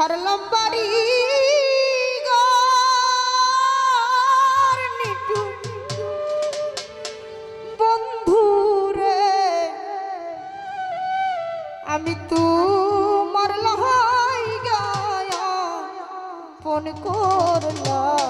ছাড়লাম বাড়ি বন্ধুরে আমি তো লহাই গায়া ফোন করলাম।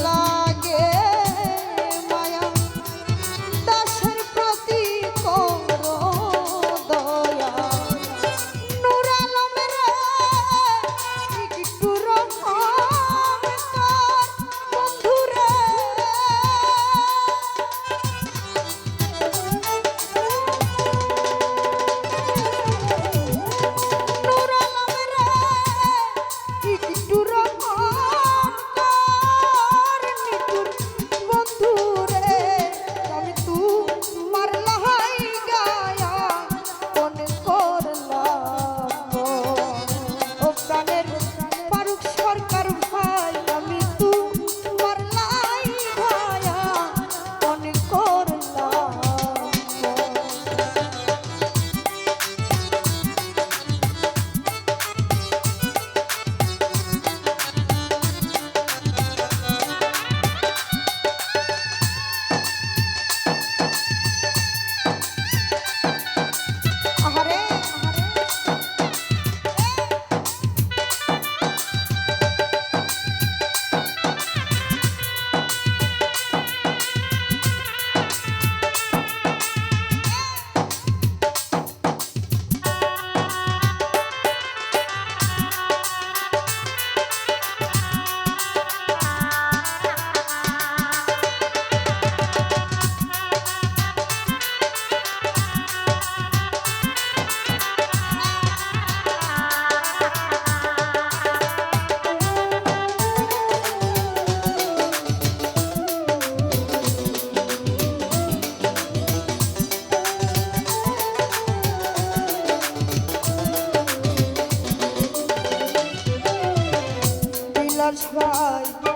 try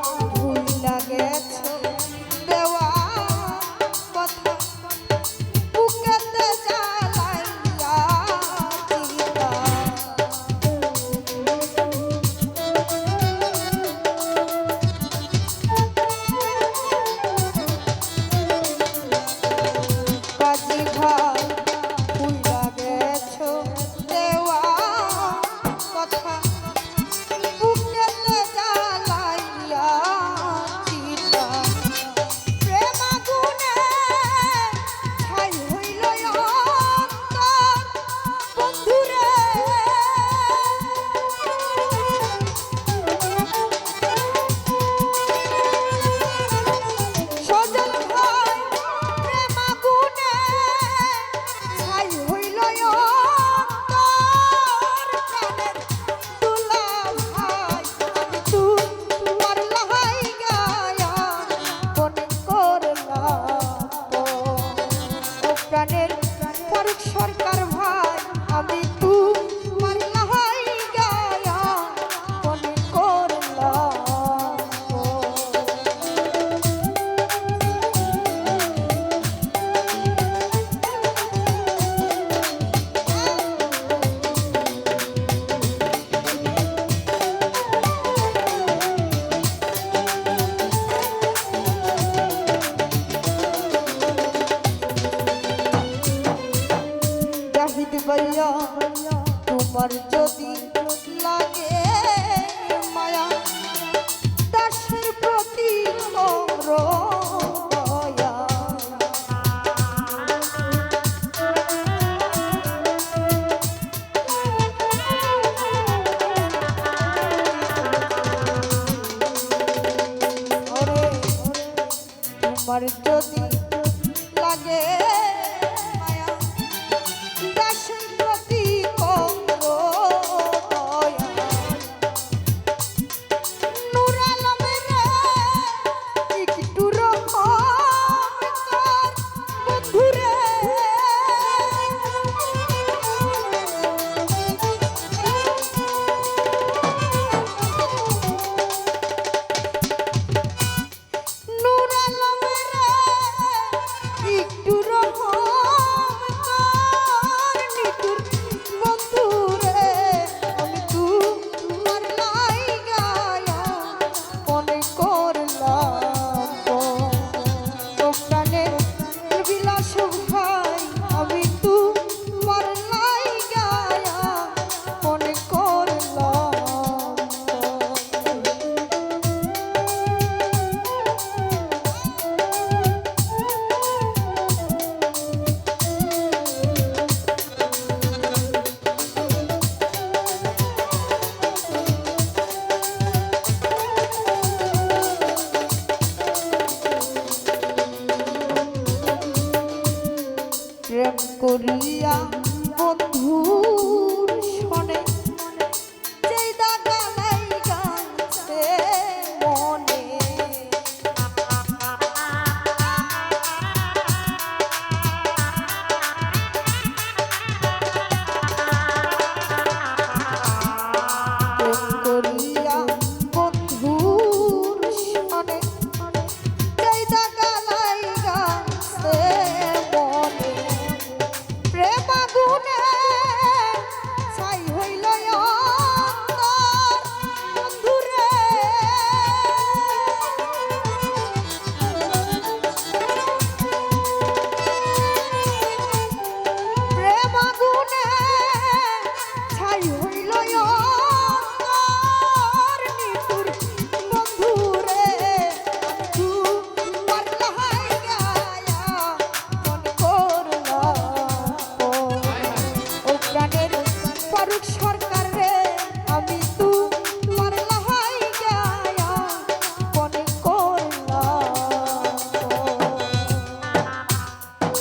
ফারুক সরকার ভাই আমি তোমার যদি লাগে মায়া দাসের প্রতি তোমার যদি